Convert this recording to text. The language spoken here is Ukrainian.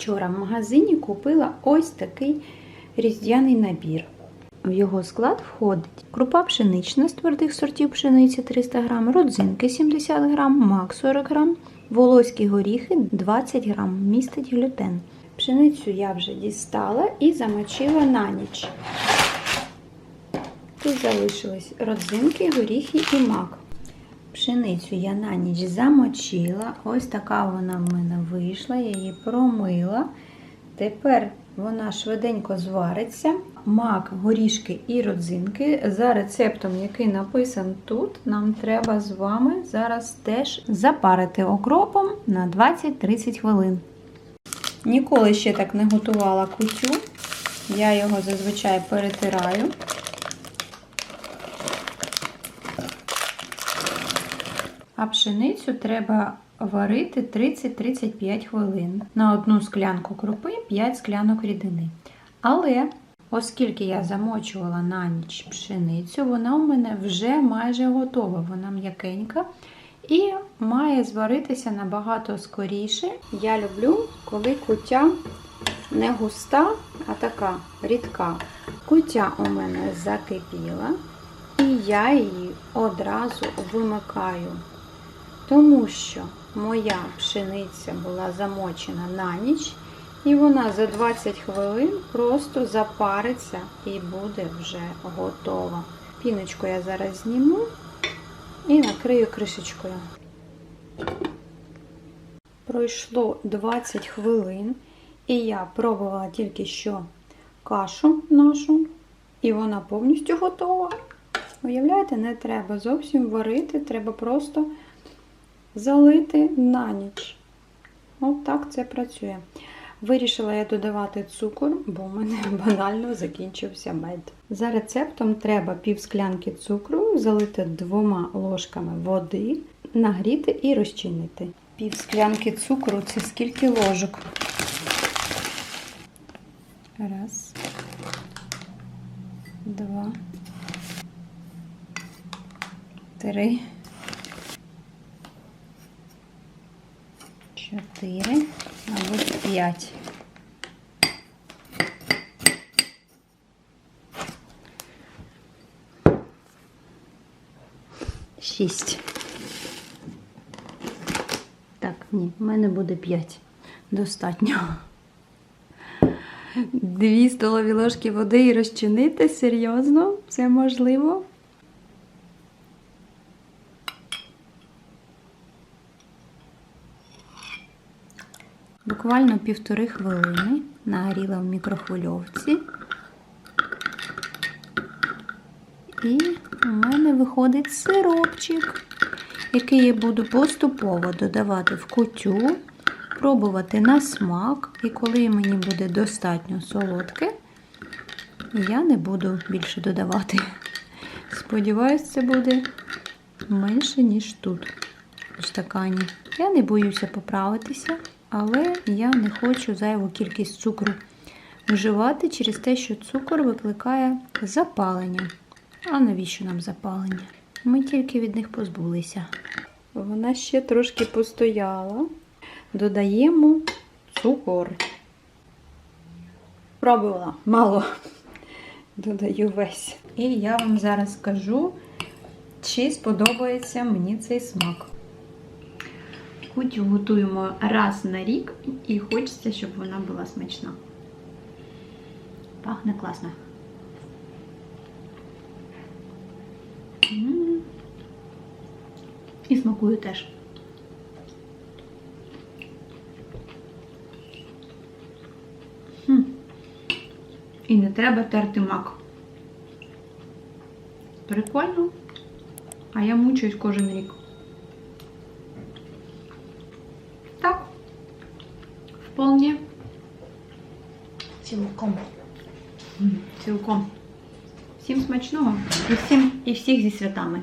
Вчора в магазині купила ось такий різдвяний набір. В його склад входить крупа пшенична з твердих сортів пшениці 300 г, родзинки 70 г, мак 40 г, волоські горіхи 20 г, містить глютен. Пшеницю я вже дістала і замочила на ніч. Тут залишились родзинки, горіхи і мак. Пшеницю я на ніч замочила. Ось така вона в мене вийшла. Я її промила. Тепер вона швиденько звариться. Мак, горішки і родзинки. За рецептом, який написан тут, нам треба з вами зараз теж запарити окропом на 20-30 хвилин. Ніколи ще так не готувала кутю. Я його зазвичай перетираю. А пшеницю треба варити 30-35 хвилин. На одну склянку крупи 5 склянок рідини. Але, оскільки я замочувала на ніч пшеницю, вона у мене вже майже готова. Вона м'якенька і має зваритися набагато скоріше. Я люблю, коли куття не густа, а така рідка. Куття у мене закипіла, і я її одразу вимикаю. Тому що моя пшениця була замочена на ніч, і вона за 20 хвилин просто запариться і буде вже готова. Піночку я зараз зніму і накрию кришечкою. Пройшло 20 хвилин, і я пробувала тільки що кашу нашу, і вона повністю готова. Уявляєте, не треба зовсім варити, треба просто залити на ніч. От це працює. Вирішила я додавати цукор, бо в мене банально закінчився мед. За рецептом треба пів склянки цукру залити двома ложками води, нагріти і розчинити. Пів склянки цукру це скільки ложок? Раз, два, три. Чотири, мабуть, п'ять. Шість. Так, ні, в мене буде п'ять. Достатньо. Дві столові ложки води і розчинити. Серйозно? Це можливо? Буквально півтори хвилини нагріла в мікрохвильовці. І у мене виходить сиропчик, який я буду поступово додавати в кутю, пробувати на смак. І коли мені буде достатньо солодке, я не буду більше додавати. Сподіваюсь, це буде менше, ніж тут у стакані. Я не боюся поправитися. Але я не хочу зайву кількість цукру вживати через те, що цукор викликає запалення. А навіщо нам запалення? Ми тільки від них позбулися. Вона ще трошки постояла. Додаємо цукор. Пробувала мало. Додаю весь. І я вам зараз скажу, чи сподобається мені цей смак. Кутю готуємо раз на рік і хочеться, щоб вона була смачна. Пахне класно. І смакує теж. І не треба терти мак. Прикольно. А я мучуюсь кожен рік. Так. Вполне. Цілком. Цілком. Всім смачного і всім і всіх зі святами.